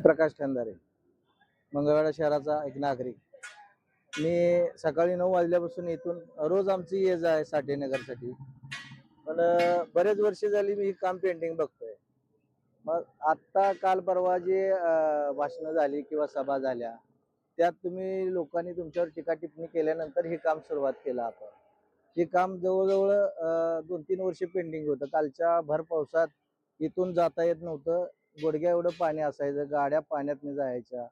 प्रकाश ठंदारे मंगळवेढा शहराचा एक नागरिक. मी सकाळी नऊ वाजल्यापासून इथून रोज आमची ये जा आहे साठेनगरसाठी. पण बरेच वर्ष झाली मी काम पेंटिंग बघतोय. मग आत्ता काल परवा जे भाषणं झाली किंवा सभा झाल्या त्यात तुम्ही लोकांनी तुमच्यावर टीका टिप्पणी केल्यानंतर हे काम सुरुवात केलं आपण. हे काम जवळजवळ दोन तीन वर्ष पेंडिंग होतं. कालच्या भर पावसात इथून जाता येत नव्हतं. गुडघ्या एवढं पाणी असायचं गाड्या पाण्यात जायच्या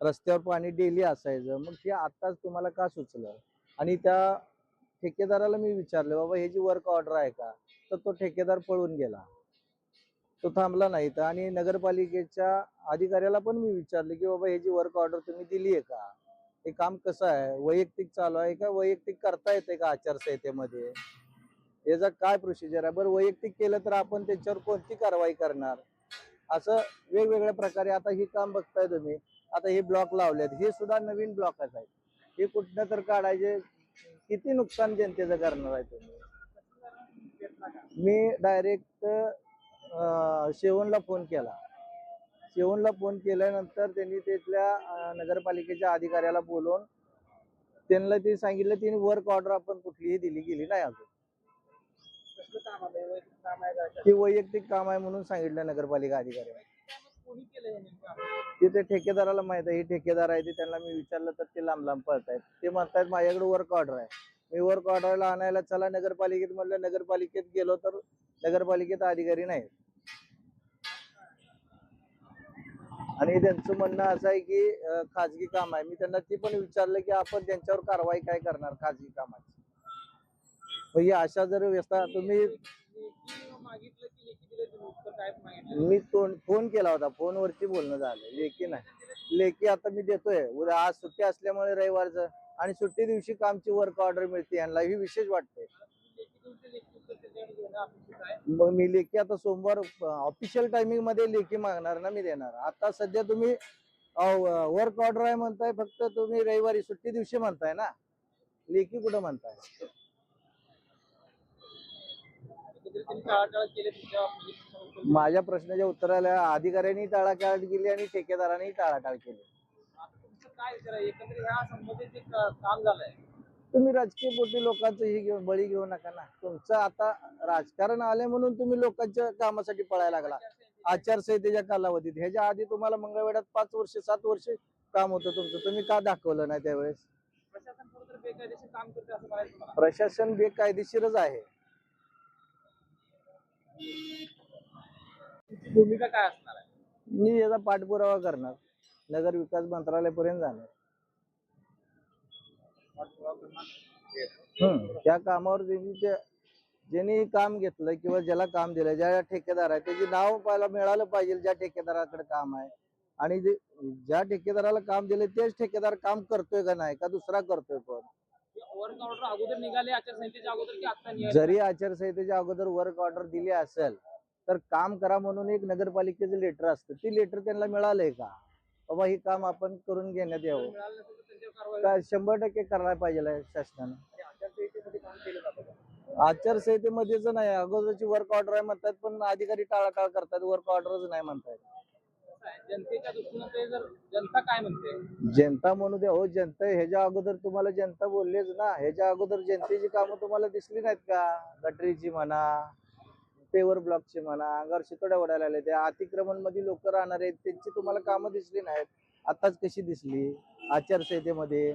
रस्त्यावर पाणी डेली असायचं. मग हे आत्ताच तुम्हाला का सुचलं? आणि त्या ठेकेदाराला मी विचारलं बाबा हे जी वर्क ऑर्डर आहे का? तर तो ठेकेदार पळून गेला. तो थांबला नाही तर आणि नगरपालिकेच्या अधिकाऱ्याला पण मी विचारलं की बाबा हे जी वर्क ऑर्डर तुम्ही दिली आहे का? हे काम कसं आहे? वैयक्तिक चालू आहे का? वैयक्तिक करता येते का आचारसंहितेमध्ये? याचा काय प्रोसिजर आहे? बरं वैयक्तिक केलं तर आपण त्याच्यावर कोणती कारवाई करणार? असं वेगवेगळ्या प्रकारे आता हे काम बघताय तुम्ही. आता हे ब्लॉक लावलेत. हे सुद्धा नवीन ब्लॉकच आहेत. हे कुठनं तर काढायचे. किती नुकसान जनतेचं करणार आहे तुम्ही? मी डायरेक्ट शेवणला फोन केला. शेवणला फोन केल्यानंतर त्यांनी तिथल्या नगरपालिकेच्या अधिकाऱ्याला बोलवून त्यांना ते सांगितलं तिने वर्क ऑर्डर आपण कुठलीही दिली गेली नाही अजून. ते वैयक्तिक काम आहे म्हणून सांगितलं नगरपालिका अधिकारी. ते ते ठेकेदाराला माहीत आहे. हे ठेकेदार आहे ते त्यांना मी विचारलं तर ते लांब लांब पळतायत. ते म्हणतायत माझ्याकडे वर्क ऑर्डर आहे. मी वर्क ऑर्डरला आणायला चला नगरपालिकेत म्हणलं नगरपालिकेत गेलो तर नगरपालिकेत अधिकारी नाही आणि त्यांचं म्हणणं असं आहे की अं, खाजगी काम आहे. मी त्यांना ते पण विचारलं की आपण त्यांच्यावर कारवाई काय करणार? खाजगी कामाची? ही अशा जर व्यवस्था तुम्ही मी फोन केला होता फोनवरती बोलणं झालं लेखी नाही. लेखी आता मी देतोय. उद्या आज सुट्टी असल्यामुळे रविवारचं आणि सुट्टी दिवशी कामची वर्क ऑर्डर मिळते यांना ही विशेष वाटते मग मी लेखी आता सोमवार ऑफिशियल टायमिंगमध्ये लेखी मागणार ना मी देणार. आता सध्या तुम्ही वर्क ऑर्डर आहे म्हणताय फक्त तुम्ही रविवारी सुट्टी दिवशी म्हणताय ना? लेखी कुठं म्हणताय? माझ्या प्रश्नाच्या उत्तराला अधिकाऱ्यांनी टाळाटाळ केली आणि ठेकेदारांनी टाळाटाळ केली. तुम्ही राजकीय पोटी लोकांचं हे घेऊन बळी घेऊ नका ना. तुमचं आता राजकारण आले म्हणून तुम्ही लोकांच्या कामासाठी पळायला लागला. आचारसंहितेच्या कालावधीत. ह्याच्या आधी तुम्हाला मंगळवेढ्यात पाच वर्ष सात वर्ष काम होतं तुमचं. तुम्ही का दाखवलं नाही त्यावेळेस? प्रशासन खरं तर बेकायदेशीर काम करते असं म्हणायचं मला प्रशासन बेकायदेशीरच आहे तुमची भूमिका काय असणार आहे? मी याचा पाठपुरावा करणार. नगर विकास मंत्रालयापर्यंत जाणार. हम्म. त्या कामावर ज्यांनी काम घेतलं किंवा ज्याला काम दिलं ज्या ठेकेदार आहे त्याचे नाव पाहायला मिळालं पाहिजे ज्या ठेकेदाराकडे काम आहे. आणि जे ज्या ठेकेदाराला काम दिले तेच ठेकेदार काम करतोय का नाही का दुसरा करतोय पण. वर्क ऑर्डर अगोदर निघाले आचारसंहितेच्या अगोदर की आता निघाले? जरी आचारसंहितेच्या अगोदर वर्क ऑर्डर दिली असेल तर काम करा म्हणून एक नगरपालिकेचं लेटर असतं. ती लेटर त्यांना मिळालंय का? बाबा ही काम आपण करून घेण्यात यावं. काय शंभर टक्के करायला पाहिजे शासनानं? का? आचारसंहितेमध्येच नाही. अगोदरची वर्क ऑर्डर आहे म्हणतात पण अधिकारी टाळाटाळ करतात. वर्क ऑर्डरच नाही म्हणतात जनता काय म्हणते? जनता म्हणू द्या हो जनता ह्याच्या अगोदर तुम्हाला जनता बोललेच ना. ह्याच्या अगोदर जनतेची कामं तुम्हाला दिसली नाहीत का? गटरीची म्हणा पेवर ब्लॉकचे म्हणा अंगावर शितोड्या ओढायला आले त्या अतिक्रमणमध्ये लोक राहणार आहेत त्यांची तुम्हाला कामं दिसली नाहीत. आताच कशी दिसली? आचारसंहितेमध्ये